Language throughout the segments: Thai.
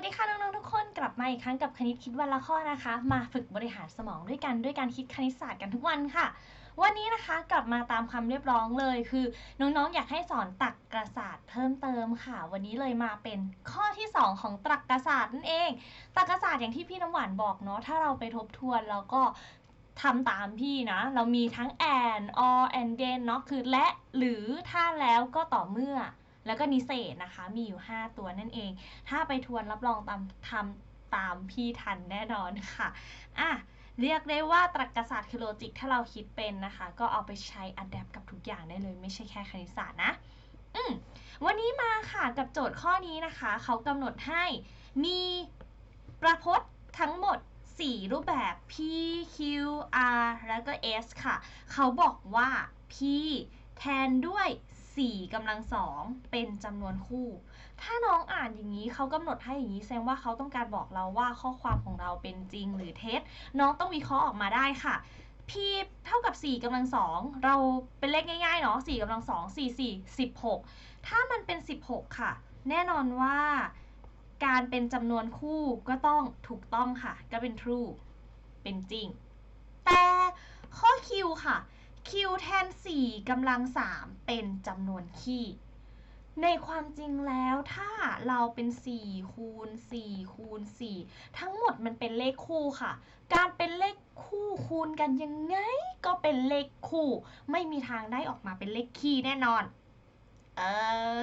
วัสดีค่ะน้องๆทุกคนกลับมาอีกครั้งกับคณิตคิดวันละข้อนะคะ มาฝึกบริหารสมองด้วยกันด้วยการคิดคณิตศาสตร์กันทุกวันค่ะ วันนี้นะคะกลับมาตามคำเรียบร้องเลย คือน้องๆอยากให้สอนตรรกศาสตร์เพิ่มเติมค่ะ วันนี้เลยมาเป็นข้อที่ 2 ของตรรกศาสตร์นั่นเองตรรกศาสตร์อย่างที่พี่น้ำหวานบอกเนาะถ้าเราไปทบทวนแล้วก็ทำตามพี่นะ เรามีทั้ง and or and then เนาะคือและหรือถ้าแล้วก็ต่อเมื่อ แล้วก็นิเศษนะคะ มีอยู่ 5 ตัวนั่นเอง ถ้าไปทวนรับรองตามทำตามพี่ทันแน่นอนค่ะอะเรียกได้ว่าตรรกศาสตร์คือโลจิกถ้าเราคิดเป็นนะคะ ก็เอาไปใช้อัดแอปกับทุกอย่างได้เลย ไม่ใช่แค่คณิตศาสตร์นะอืมวันนี้มาค่ะกับโจทย์ข้อนี้นะคะ เขากำหนดให้มีประพจน์ทั้งหมด 4 รูปแบบ P Q R แล้วก็ S ค่ะ เขาบอกว่า P แทนด้วย 4กำลังสองเป็นจำนวนคู่ ถ้าน้องอ่านอย่างนี้เขากำหนดให้อย่างนี้แสดงว่าเขาต้องการบอกเราว่าข้อความของเราเป็นจริงหรือเท็จ น้องต้องวิเคราะห์ออกมาได้ค่ะ p เท่ากับ4กำลังสองเราเป็นเลขง่ายๆเนาะ4กำลังสอง4 4 16 ถ้ามันเป็น 16 ค่ะ แน่นอนว่าการเป็นจำนวนคู่ก็ต้องถูกต้องค่ะ ก็เป็น true เป็นจริง แต่ข้อ q ค่ะ q แทน4กำลัง 3 เป็นจำนวนคี่ ในความจริงแล้วถ้าเราเป็น 4 คูณ 4 คูณ 4 ทั้งหมดมันเป็นเลขคู่ค่ะ การเป็นเลขคู่คูณกันยังไง ก็เป็นเลขคู่ ไม่มีทางได้ออกมาเป็นเลขคี่แน่นอนเอ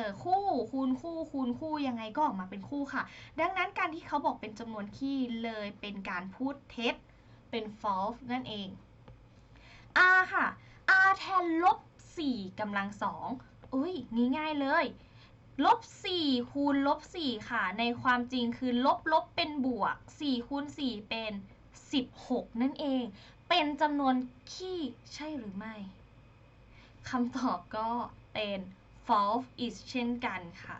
อคู่คูณคู่คูณคู่ยังไงก็ออกมาเป็นคู่ค่ะ ดังนั้นการที่เขาบอกเป็นจำนวนคี่เลยเป็นการพูดเท็จเป็น false นั่นเอง r ค่ะ r แทนลบ4กำลังสองอุ้ยง่ายๆเลยลบ4คูณลบ4ค่ะ ในความจริงคือลบลบเป็นบวก4คูณ4เป็น 16 นั่นเอง เป็นจำนวนคี่ใช่หรือไม่คำตอบก็เป็น false is เช่นกันค่ะ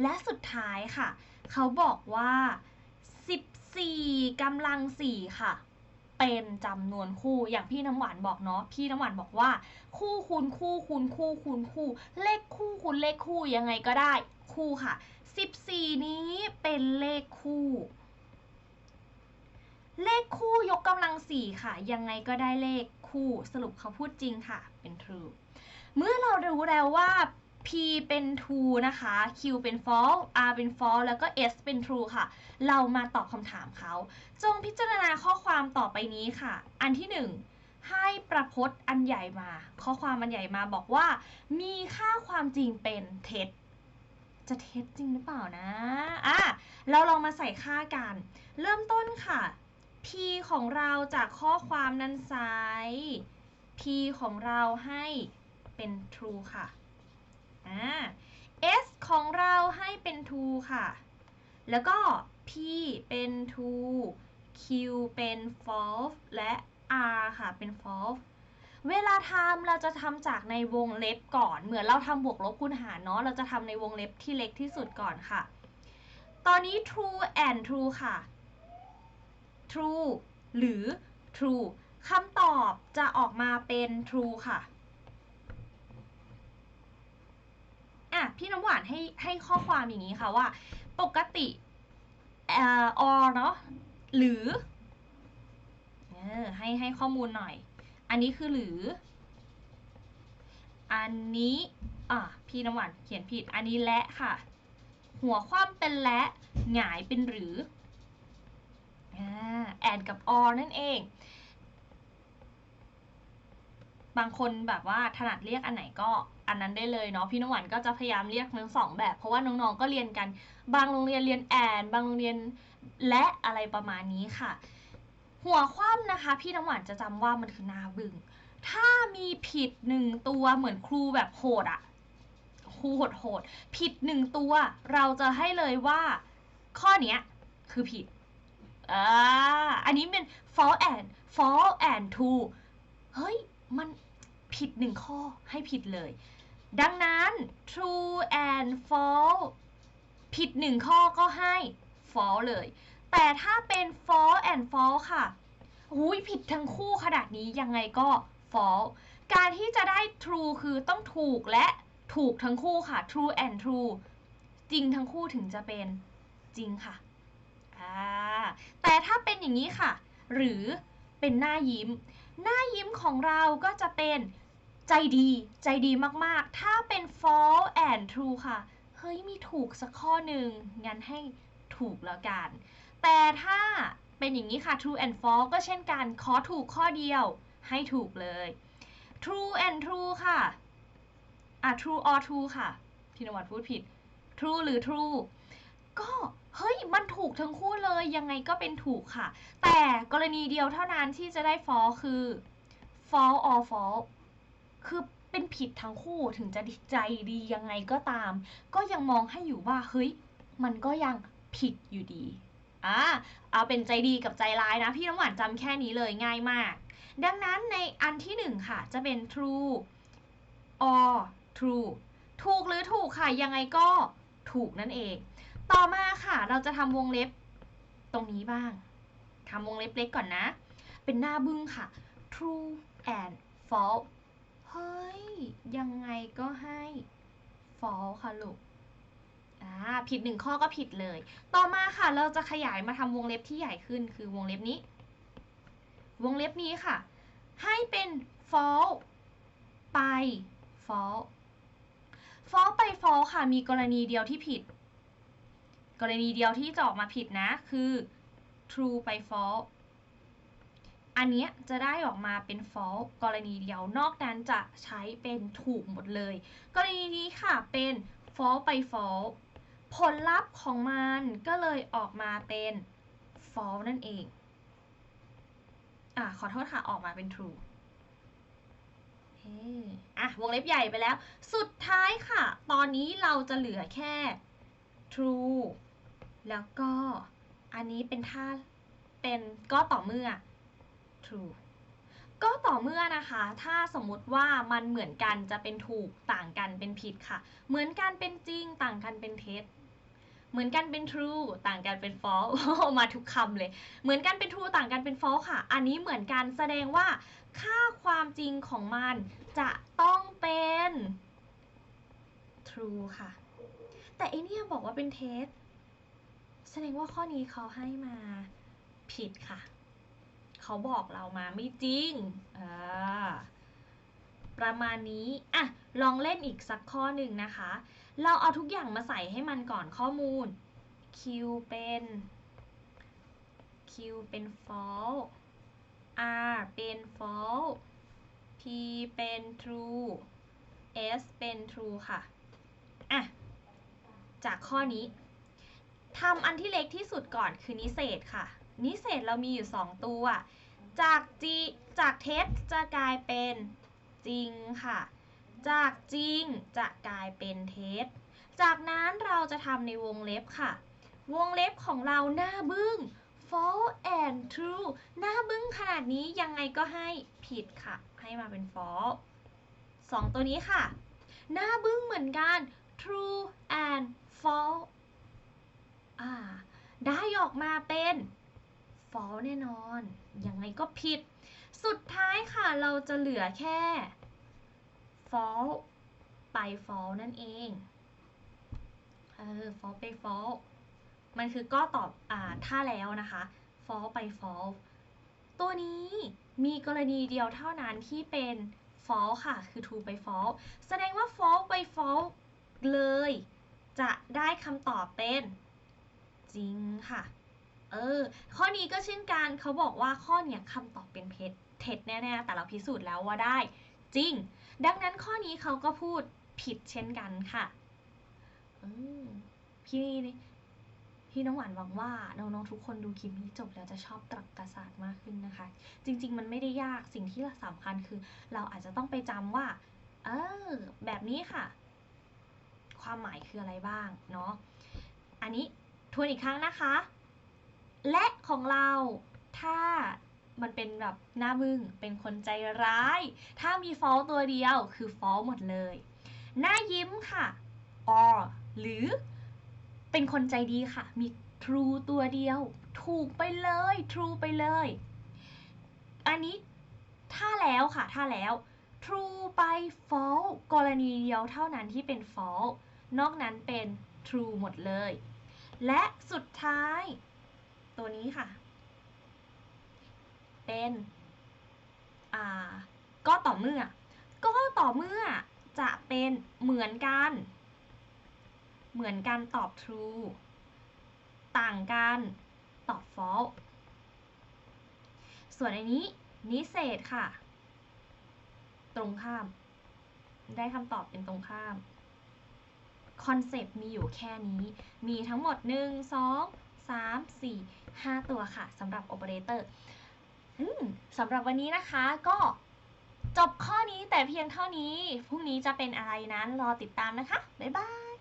และสุดท้ายค่ะ เขาบอกว่า 14กำลัง4ค่ะ เป็นจำนวนคู่อย่างพี่น้ำหวานบอกเนาะพี่น้ำหวานบอกว่า คู่คูณคู่คูณคู่คูณคู่ เลขคู่คูณเลขคู่ยังไงก็ได้คู่ค่ะ 14 นี้เป็นเลขคู่ เลขคู่ยกกำลังสี่ค่ะ ยังไงก็ได้เลขคู่สรุปเขาพูดจริงค่ะ เป็น true เมื่อเรารู้แล้วว่า p เป็น true นะคะ q เป็น false r เป็น false แล้วก็ s เป็น true ค่ะ เรามาตอบคำถามเขา จงพิจารณาข้อความต่อไปนี้ค่ะ อันที่หนึ่งให้ประพจน์อันใหญ่มา ข้อความอันใหญ่มาบอกว่า มีค่าความจริงเป็นเท็จ จะเท็จจริงหรือเปล่านะอะเราลองมาใส่ค่ากัน เริ่มต้นค่ะ p ของเราจากข้อความด้นซ้าย p ของเราให้เป็น true ค่ะ อ่า s ของเราให้เป็น true ค่ะ แล้วก็ p เป็น true q เป็น false และ r ค่ะ เป็น false เวลาทำเราจะทำจากในวงเล็บก่อน เหมือนเราทำบวกลบคูณหารเนาะ เราจะทำในวงเล็บที่เล็กที่สุดก่อนค่ะ ตอนนี้ true and true ค่ะ true หรือ true คำตอบจะออกมาเป็น true ค่ะ อะ พี่น้ำหวานให้ให้ข้อความอย่างนี้ค่ะว่า ปกติเอ่อเนาะหรือเออให้ให้ข้อมูลหน่อย อันนี้คือหรือ อันนี้อะพี่น้ำหวานเขียนผิดอันนี้และค่ะ หัวคว่ำเป็นและหงายเป็นหรืออ่า and กับ or นั่นเอง บางคนแบบว่าถนัดเรียกอันไหนก็ อันนั้นได้เลยเนาะพี่น้ำหวานก็จะพยายามเรียกทั้งสองแบบ เพราะว่าน้องๆก็เรียนกัน บางโรงเรียนเรียน and บางโรงเรียนและอะไรประมาณนี้ค่ะ หัวคว่ำนะคะ พี่น้ำหวานจะจำว่ามันคือนาบึง ถ้ามีผิดหนึ่งตัวเหมือนครูแบบโหดอะครูโหดโหดๆผิดหนึ่งตัว เราจะให้เลยว่าข้อเนี้ยคือผิดอ่าอันนี้เป็น false and false and to เฮ้ย มันผิดหนึ่งข้อให้ผิดเลย ดังนั้น true and false ผิดหนึ่งข้อก็ให้ false เลย แต่ถ้าเป็น false and false ค่ะหุยผิดทั้งคู่ขนาดนี้ยังไงก็ false การที่จะได้ true คือต้องถูกและถูกทั้งคู่ค่ะ true and true จริงทั้งคู่ถึงจะเป็นจริงค่ะอ่าแต่ถ้าเป็นอย่างนี้ค่ะ หรือเป็นหน้ายิ้ม หน้ายิ้มของเราก็จะเป็น ใจดีใจดีมากๆ ถ้าเป็น false and true ค่ะ เฮ้ย มีถูกสักข้อหนึ่งงั้นให้ถูกแล้วกัน แต่ถ้าเป็นอย่างนี้ค่ะ true and false ก็เช่นกัน ขอถูกข้อเดียวให้ถูกเลย true and true ค่ะ อะ true or true ค่ะ พี่นวัดพูดผิด true หรือ true ก็เฮ้ย มันถูกทั้งคู่เลย ยังไงก็เป็นถูกค่ะ แต่กรณีเดียวเท่านั้นที่จะได้ false คือ false or false คือเป็นผิดทั้งคู่ถึงจะใจดียังไงก็ตาม ก็ยังมองให้อยู่ว่าเฮ้ยมันก็ยังผิดอยู่ดีอ่าเอาเป็นใจดีกับใจร้ายนะ พี่น้ำหวานจำแค่นี้เลยง่ายมาก ดังนั้นในอันที่หนึ่งค่ะ จะเป็น true or true ถูกหรือถูกค่ะ ยังไงก็ถูกนั่นเอง ต่อมาค่ะ เราจะทำวงเล็บตรงนี้บ้างทำวงเล็บเล็กก่อนนะ เป็นหน้าบึ้งค่ะ true and false เฮ้ย ยังไงก็ให้ false ค่ะลูกอ่าผิดหนึ่งข้อก็ผิดเลย ต่อมาค่ะเราจะขยายมาทำวงเล็บที่ใหญ่ขึ้นคือวงเล็บนี้ วงเล็บนี้ค่ะ ให้เป็น false ไป false false ไป false ค่ะมีกรณีเดียวที่ผิด กรณีเดียวที่จะออกมาผิดนะคือ true ไป false อันเนี้ยจะได้ออกมาเป็น false กรณีเดียวนอกนั้นจะใช้เป็นถูกหมดเลย กรณีนี้ค่ะเป็น false ไป false ผลลัพธ์ของมันก็เลยออกมาเป็น false นั่นเอง อะขอโทษค่ะ ออกมาเป็น true อะ วงเล็บใหญ่ไปแล้ว สุดท้ายค่ะ ตอนนี้เราจะเหลือแค่ true แล้วก็อันนี้เป็นท่าเป็นก็ต่อเมื่อ true ก็ต่อเมื่อนะคะ ถ้าสมมุติว่ามันเหมือนกันจะเป็นถูกต่างกันเป็นผิดค่ะ เหมือนกันเป็นจริงต่างกันเป็นเท็จ เหมือนกันเป็น true ต่างกันเป็น false มาทุกคำเลย เหมือนกันเป็น true ต่างกันเป็น false ค่ะ อันนี้เหมือนกันแสดงว่า ค่าความจริงของมันจะต้องเป็น true ค่ะ แต่ไอเนี่ยบอกว่าเป็นเท็จแสดงว่าข้อนี้เขาให้มาผิดค่ะ เขาบอกเรามาไม่จริงประมาณนี้อะลองเล่นอีกสักข้อหนึ่งนะคะ เราเอาทุกอย่างมาใส่ให้มันก่อนข้อมูล Q เป็น Q เป็น false R เป็น false P เป็น true S เป็น true ค่ะ อะ จากข้อนี้ทำอันที่เล็กที่สุดก่อนคือนิเศษค่ะ นิเศษเรามีอยู่ 2 ตัว จาก G จากเท็จจะกลายเป็นจริงค่ะ จากจริงจะกลายเป็นเท็จ จากนั้นเราจะทำในวงเล็บค่ะ วงเล็บของเราหน้าบึ้ง false and true หน้าบึ้งขนาดนี้ยังไงก็ให้ผิดค่ะ ให้มาเป็น false สองตัวนี้ค่ะ หน้าบึ้งเหมือนกัน true and false อ่าได้ออกมาเป็น false แน่นอน ยังไงก็ผิด สุดท้ายค่ะเราจะเหลือแค่ false ไป false นั่นเอง เออ false ไป false มันคือก็ตอบอ่าถ้าแล้วนะคะ false ไป false ตัวนี้มีกรณีเดียวเท่านั้นที่เป็น false ค่ะ คือ true ไป false แสดงว่า false ไป false เลย จะได้คำตอบเป็นจริงค่ะ เออ ข้อนี้ก็เช่นกันเขาบอกว่าข้อเนี้ยคำตอบเป็นเพชรเท็จแน่ๆแต่เราพิสูจน์แล้วว่าได้ จริง ดังนั้นข้อนี้เขาก็พูดผิดเช่นกันค่ะพี่พี่น้องหวานหวังว่าน้องๆทุกคนดูคลิปนี้จบแล้วจะชอบตรรกศาสตร์มากขึ้นนะคะ จริง ๆ มันไม่ได้ยากสิ่งที่สำคัญคือ เราอาจจะต้องไปจำว่า เออ แบบนี้ค่ะ ความหมายคืออะไรบ้างเนาะอันนี้ทวนอีกครั้งนะคะ และของเราถ้ามันเป็นแบบหน้ามึงเป็นคนใจร้าย ถ้ามี false ตัวเดียวคือ false หมดเลย หน้ายิ้มค่ะ or หรือเป็นคนใจดีค่ะ มี true ตัวเดียว ถูกไปเลย true ไปเลย อันนี้ถ้าแล้วค่ะ ถ้าแล้ว true ไป false กรณีเดียวเท่านั้นที่เป็น false นอกนั้นเป็น true หมดเลย และสุดท้าย ตัวนี้ค่ะ เป็นอ่าก็ต่อเมื่อ ก็ต่อเมื่อจะเป็นเหมือนกัน เหมือนกันตอบ true ต่างกันตอบ false ส่วนอันนี้นิเศษค่ะ ตรงข้าม ได้คำตอบเป็นตรงข้ามคอนเซปต์มีอยู่แค่นี้ มีทั้งหมด 1 2 3 4 5 ตัวค่ะสำหรับโอเปอเรเตอร์สำหรับวันนี้นะคะก็จบข้อนี้แต่เพียงเท่านี้ พรุ่งนี้จะเป็นอะไรนั้นรอติดตามนะคะ บ๊ายบาย